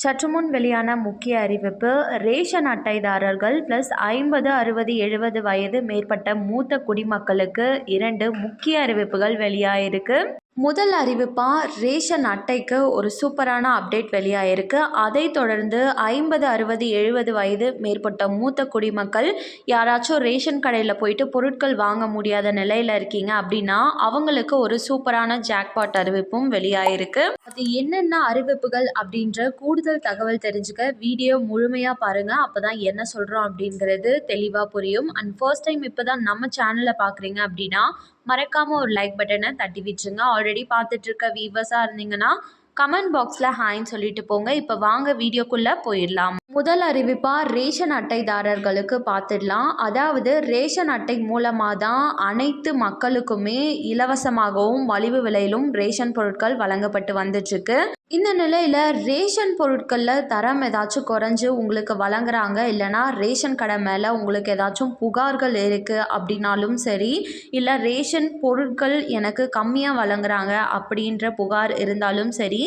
சற்றுமுன் வெளியான முக்கிய அறிவிப்பு ரேஷன் அட்டைதாரர்கள் ப்ளஸ் ஐம்பது அறுபது எழுபது வயது மேற்பட்ட மூத்த குடிமக்களுக்கு இரண்டு முக்கிய அறிவிப்புகள் வெளியாயிருக்கு. முதல் அறிவிப்பாக ரேஷன் அட்டைக்கு ஒரு சூப்பரான அப்டேட் வெளியாயிருக்கு. அதை தொடர்ந்து ஐம்பது அறுபது எழுபது வயது மேற்பட்ட மூத்த குடிமக்கள் யாராச்சும் ரேஷன் கடையில் போயிட்டு பொருட்கள் வாங்க முடியாத நிலையில் இருக்கீங்க அப்படின்னா அவங்களுக்கு ஒரு சூப்பரான ஜாக்பாட் அறிவிப்பும் வெளியாயிருக்கு. அது என்னென்ன அறிவிப்புகள் அப்படின்ற கூடுதல் தகவல் தெரிஞ்சுக்க வீடியோ முழுமையாக பாருங்கள் அப்போ தான் என்ன சொல்கிறோம் அப்படிங்கிறது தெளிவாக புரியும். அண்ட் ஃபர்ஸ்ட் டைம் இப்போ தான் நம்ம சேனலை பார்க்குறீங்க அப்படின்னா மறக்காமல் ஒரு லைக் பட்டனை தட்டி விட்டுருங்க ஆல்ரெடி பார்த்துட்ருக்க வீவர்ஸாக இருந்தீங்கன்னா கமெண்ட் பாக்ஸில் ஹாய்ன்னு சொல்லிட்டு போங்க. இப்போ வாங்க வீடியோக்குள்ளே போயிடலாம். முதல் அறிவிப்பாக ரேஷன் அட்டைதாரர்களுக்கு பார்த்துடலாம் அதாவது ரேஷன் அட்டை மூலமாக தான் அனைத்து மக்களுக்குமே இலவசமாகவும் மலிவு விலையிலும் ரேஷன் பொருட்கள் வழங்கப்பட்டு வந்துட்டுருக்கு. இந்த நிலையில் ரேஷன் பொருட்களில் தரம் ஏதாச்சும் குறைஞ்சி உங்களுக்கு வழங்குறாங்க இல்லைனா ரேஷன் கடை மேலே உங்களுக்கு ஏதாச்சும் புகார்கள் இருக்குது அப்படின்னாலும் சரி இல்லை ரேஷன் பொருட்கள் எனக்கு கம்மியாக வழங்குறாங்க அப்படின்ற புகார் இருந்தாலும் சரி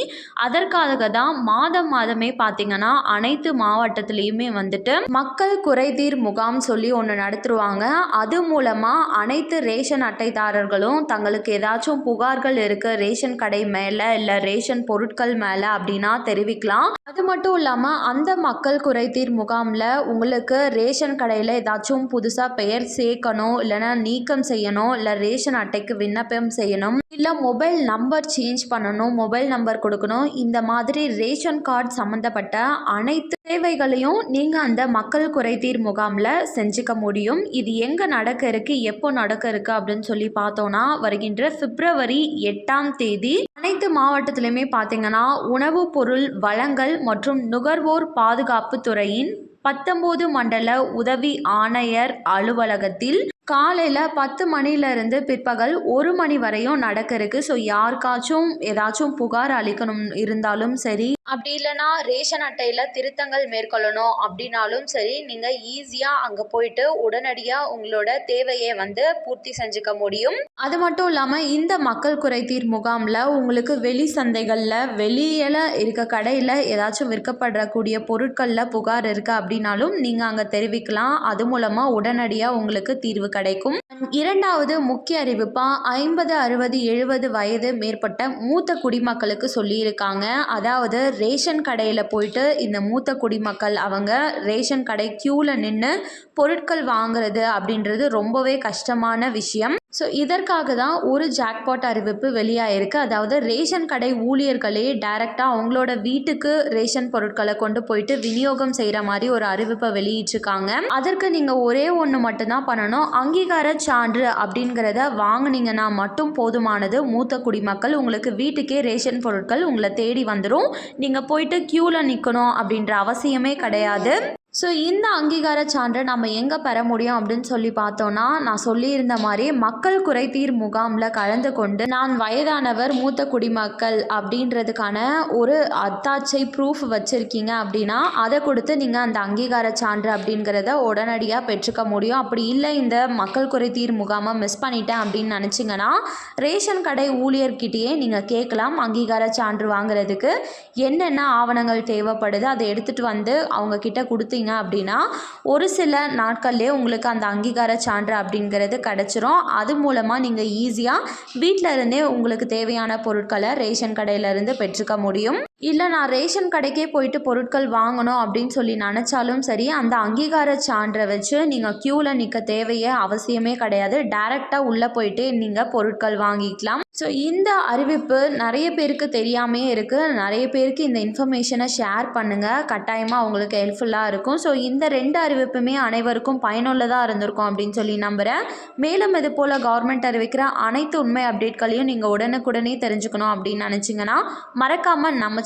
அதற்காக தான் மாதம் மாதமே பார்த்திங்கன்னா அனைத்து மாவட்டத்துலேயுமே வந்துட்டு மக்கள் குறைதீர் முகாம் சொல்லி ஒன்று நடத்துருவாங்க. அது மூலமாக அனைத்து ரேஷன் அட்டைதாரர்களும் தங்களுக்கு ஏதாச்சும் புகார்கள் இருக்குது ரேஷன் கடை மேலே இல்லை ரேஷன் பொருட்கள் மேலே அப்படின்னா தெரிவிக்கலாம். அது மட்டும் இல்லாமல் அந்த மக்கள் குறைதீர் முகாமில் உங்களுக்கு ரேஷன் கடையில் ஏதாச்சும் புதுசாக பெயர் சேர்க்கணும் இல்லைன்னா நீக்கம் செய்யணும் இல்லை ரேஷன் அட்டைக்கு விண்ணப்பம் செய்யணும் இல்லை மொபைல் நம்பர் சேஞ்ச் பண்ணணும் மொபைல் நம்பர் கொடுக்கணும் இந்த மாதிரி ரேஷன் கார்டு சம்மந்தப்பட்ட அனைத்து தேவைகளையும் நீங்கள் அந்த மக்கள் குறைதீர் முகாமில் செஞ்சுக்க முடியும். இது எங்கே நடக்க இருக்குது எப்போ நடக்க இருக்குது அப்படின்னு சொல்லி பார்த்தோன்னா வருகின்ற பிப்ரவரி எட்டாம் தேதி அனைத்து மாவட்டத்திலையுமே பார்த்தீங்கன்னா உணவுப் பொருள் வளங்கள் மற்றும் நுகர்வோர் பாதுகாப்பு துறையின் பத்தொம்போது மண்டல உதவி ஆணையர் அலுவலகத்தில் காலையில் பத்து மணிலேருந்து பிற்பகல் ஒரு மணி வரையும் நடக்கிறதுக்கு. ஸோ யாருக்காச்சும் ஏதாச்சும் புகார் அளிக்கணும் இருந்தாலும் சரி அப்படி இல்லைனா ரேஷன் அட்டையில் திருத்தங்கள் மேற்கொள்ளணும் அப்படின்னாலும் சரி நீங்கள் ஈஸியாக அங்கே போயிட்டு உடனடியாக உங்களோட தேவையை வந்து பூர்த்தி செஞ்சுக்க முடியும். அது மட்டும் இல்லாமல் இந்த மக்கள் குறைதீர் முகாமில் உங்களுக்கு வெளி சந்தைகளில் வெளியில் இருக்க கடையில் ஏதாச்சும் விற்கப்படக்கூடிய பொருட்களில் புகார் இருக்குது அப்படின்னாலும் நீங்கள் அங்கே தெரிவிக்கலாம். அது மூலமாக உடனடியாக உங்களுக்கு தீர்வு கிடைக்கும். இரண்டாவது முக்கிய அறிவிப்பாக ஐம்பது அறுபது எழுபது வயது மேற்பட்ட மூத்த குடிமக்களுக்கு சொல்லியிருக்காங்க. அதாவது ரேஷன் கடையில் போயிட்டு இந்த மூத்த குடிமக்கள் அவங்க ரேஷன் கடை க்யூவில் நின்று பொருட்கள் வாங்குறது அப்படின்றது ரொம்பவே கஷ்டமான விஷயம். ஸோ இதற்காக தான் ஒரு ஜாக்பாட் அறிவிப்பு வெளியாயிருக்கு. அதாவது ரேஷன் கடை ஊழியர்களே டைரெக்டாக அவங்களோட வீட்டுக்கு ரேஷன் பொருட்களை கொண்டு போயிட்டு விநியோகம் செய்கிற மாதிரி ஒரு அறிவிப்பை வெளியிட்டிருக்காங்க. அதற்கு நீங்கள் ஒரே ஒன்று மட்டும்தான் பண்ணணும். அங்கீகார சான்று அப்படிங்கிறத வாங்கினீங்கன்னா மட்டும் போதுமானது. மூத்த குடிமக்கள் உங்களுக்கு வீட்டுக்கே ரேஷன் பொருட்கள் உங்களை தேடி வந்துடும் நீங்கள் போயிட்டு க்யூவில் நிற்கணும் அப்படின்ற அவசியமே கிடையாது. ஸோ இந்த அங்கீகார சான்றை நம்ம எங்கே பெற முடியும் அப்படின்னு சொல்லி பார்த்தோன்னா நான் சொல்லியிருந்த மாதிரி மக்கள் குறைதீர் முகாமில் கலந்து கொண்டு நான் வயதானவர் மூத்த குடிமக்கள் அப்படின்றதுக்கான ஒரு அத்தாட்சை ப்ரூஃப் வச்சுருக்கீங்க அப்படின்னா அதை கொடுத்து நீங்கள் அந்த அங்கீகார சான்று அப்படிங்கிறத உடனடியாக பெற்றுக்க முடியும். அப்படி இல்லை இந்த மக்கள் குறைதீர் முகாமை மிஸ் பண்ணிட்டேன் அப்படின்னு நினச்சிங்கன்னா ரேஷன் கடை ஊழியர்கிட்டயே நீங்கள் கேட்கலாம் அங்கீகார சான்று வாங்குறதுக்கு. என்னென்ன ஆவணங்கள் தேவைப்படுது அதை எடுத்துகிட்டு வந்து அவங்கக்கிட்ட கொடுத்து கொடுத்தீங்க அப்படின்னா ஒரு சில நாட்கள்லேயே உங்களுக்கு அந்த அங்கீகார சான்று அப்படிங்கிறது கிடச்சிரும். அது மூலமாக நீங்கள் ஈஸியாக வீட்டில் இருந்தே உங்களுக்கு தேவையான பொருட்களை ரேஷன் கடையிலேருந்து பெற்றுக்க முடியும். இல்லை நான் ரேஷன் கடைக்கே போயிட்டு பொருட்கள் வாங்கணும் அப்படின்னு சொல்லி நினச்சாலும் சரி அந்த அங்கீகார சான்றை வச்சு நீங்கள் க்யூவில் நிற்க தேவையே அவசியமே கிடையாது. டேரெக்டாக உள்ளே போயிட்டு நீங்கள் பொருட்கள் வாங்கிக்கலாம். ஸோ இந்த அறிவிப்பு நிறைய பேருக்கு தெரியாமே இருக்குது நிறைய பேருக்கு இந்த இன்ஃபர்மேஷனை ஷேர் பண்ணுங்கள் கட்டாயமாக அவங்களுக்கு ஹெல்ப்ஃபுல்லாக இருக்கும். ஸோ இந்த ரெண்டு அறிவிப்புமே அனைவருக்கும் பயனுள்ளதாக இருந்திருக்கும் அப்படின்னு சொல்லி நம்புகிறேன் மேலும் இது போல் கவர்மெண்ட் அறிவிக்கிற அனைத்து உண்மை அப்டேட்களையும் நீங்கள் உடனுக்குடனே தெரிஞ்சுக்கணும் அப்படின்னு நினச்சிங்கன்னா மறக்காமல் நம்ம